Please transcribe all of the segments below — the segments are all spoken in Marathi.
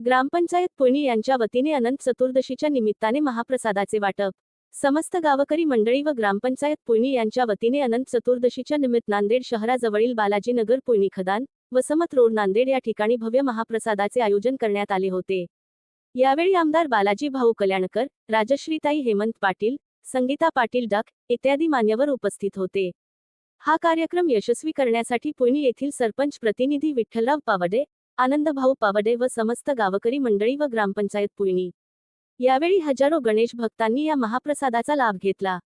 ग्रामपंचायत पुळणी यांच्या वतीने अनंत चतुर्दशीच्या निमित्ताने महाप्रसादाचे वाटप. समस्त गावकरी मंडळी व ग्रामपंचायत पुळणी यांच्या वतीने अनंत चतुर्दशीच्या निमित्त नांदेड शहराजवळील बालाजीनगर पुळणी खदान वसमत रोड नांदेड या ठिकाणी भव्य महाप्रसादाचे आयोजन करण्यात आले होते. यावेळी आमदार बालाजी भाऊ कल्याणकर राजश्रीताई हेमंत पाटील संगीता पाटील डक इत्यादी मान्यवर उपस्थित होते. हा कार्यक्रम यशस्वी करण्यासाठी पुणे येथील सरपंच प्रतिनिधी विठ्ठलराव पावडे आनंदभाऊ पावडे व समस्त गावकरी मंडळी व ग्रामपंचायत पुळणी यावेळी हजारो गणेश भक्तांनी या महाप्रसादाचा लाभ घेतला.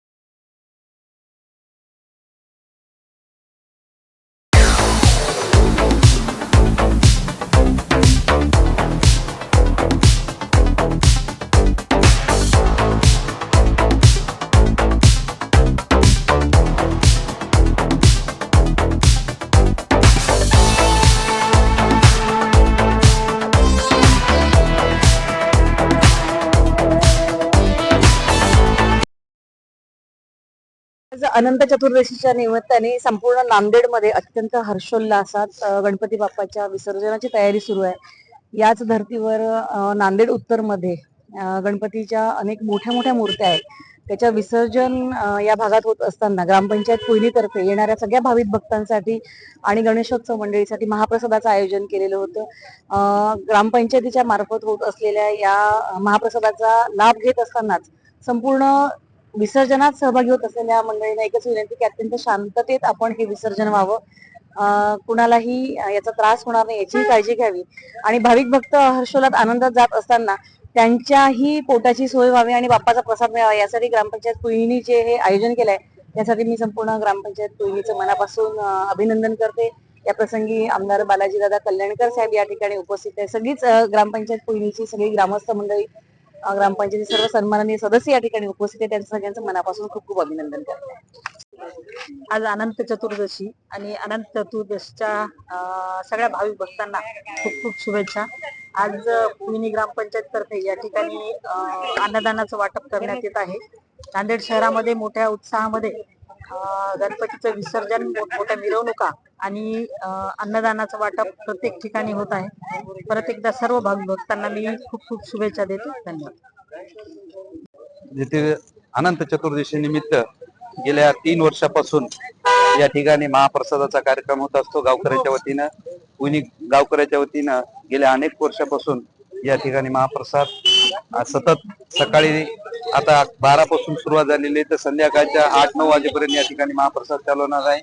आज अनंत चतुर्दशीच्या निमित्ताने संपूर्ण नांदेडमध्ये अत्यंत हर्षोल्लासात गणपती बाप्पाच्या विसर्जनाची तयारी सुरू आहे. याच धर्तीवर नांदेड उत्तरमध्ये गणपतीच्या अनेक मोठ्या मोठ्या मूर्त्या आहेत. त्याच्या विसर्जन या भागात होत असताना ग्रामपंचायत कोयलीतर्फे येणाऱ्या सगळ्या भाविक भक्तांसाठी आणि गणेशोत्सव मंडळीसाठी महाप्रसादाचं आयोजन केलेलं होतं. ग्रामपंचायतीच्या मार्फत होत असलेल्या या महाप्रसादाचा लाभ घेत असतानाच संपूर्ण विसर्जनात सहभागी होत असलेल्या मंडळींना एकच विनंती की अत्यंत शांततेत आपण हे विसर्जन व्हावं. कुणालाही याचा त्रास होणार नाही याचीही काळजी घ्यावी. आणि भाविक भक्त हर्षोलात आनंदात जात असताना त्यांच्याही पोटाची सोय व्हावी आणि बाप्पाचा प्रसाद मिळावा यासाठी ग्रामपंचायत कुहिणी जे हे आयोजन केलंय त्यासाठी मी संपूर्ण ग्रामपंचायत कुहिणीचं मनापासून अभिनंदन करते. या प्रसंगी आमदार बालाजी दादा कल्याणकर साहेब या ठिकाणी उपस्थित आहे सगळीच ग्रामपंचायत कुहिणीची सगळी ग्रामस्थ मंडळी ग्रामपंचायती सर्व सन्माननीय सदस्य या ठिकाणी उपस्थित आहे त्यांचं सगळ्यांचं मनापासून खूप खूप अभिनंदन करते. आज अनंत चतुर्दशी आणि अनंत चतुर्दशीच्या अं, सगळ्या भाविक भक्तांना खूप खूप शुभेच्छा. आज पुणे ग्रामपंचायत तर्फे या ठिकाणी अन्नदानाचं वाटप करण्यात येत आहे. नांदेड शहरामध्ये मोठ्या उत्साहामध्ये गणपतीचं विसर्जन मोठमोठ्या मिरवणुका आणि अन्नदानाचं वाटप प्रत्येक ठिकाणी होत आहे. परत एकदा सर्व भाग भक्तांना मी खूप खूप शुभेच्छा देतो. धन्यवाद. येथे अनंत चतुर्दशी निमित्त गेल्या तीन वर्षापासून या ठिकाणी महाप्रसादाचा कार्यक्रम होत असतो. गावकऱ्याच्या वतीनं कुणी गावकऱ्याच्या वतीनं गेल्या अनेक वर्षापासून या ठिकाणी महाप्रसाद सतत सकाळी आता बारा पासून सुरुवात झालेली आहे. तर संध्याकाळच्या आठ नऊ वाजेपर्यंत या ठिकाणी महाप्रसाद चालवणार आहे.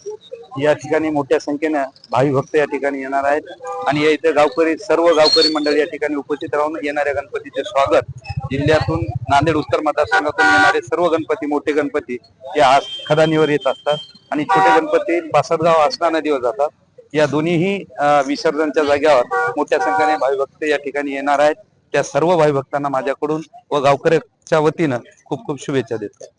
या ठिकाणी मोठ्या संख्येनं भावी भक्त या ठिकाणी येणार आहेत. आणि या इथे गावकरी सर्व गावकरी मंडळ या ठिकाणी उपस्थित राहून येणाऱ्या गणपतीचे स्वागत जिल्ह्यातून नांदेड उत्तर मतदारसंघातून येणारे सर्व गणपती मोठे गणपती या आज खदानीवर येत असतात. आणि छोटे गणपती बासरगाव आसना नदीवर जातात. या दोन्हीही विसर्जनच्या जाग्यावर मोठ्या संख्येने भाविभक्त या ठिकाणी येणार आहेत. त्या सर्व भाविभक्तांना माझ्याकडून व गावकऱ्याच्या वतीनं खूप खूप शुभेच्छा देतो.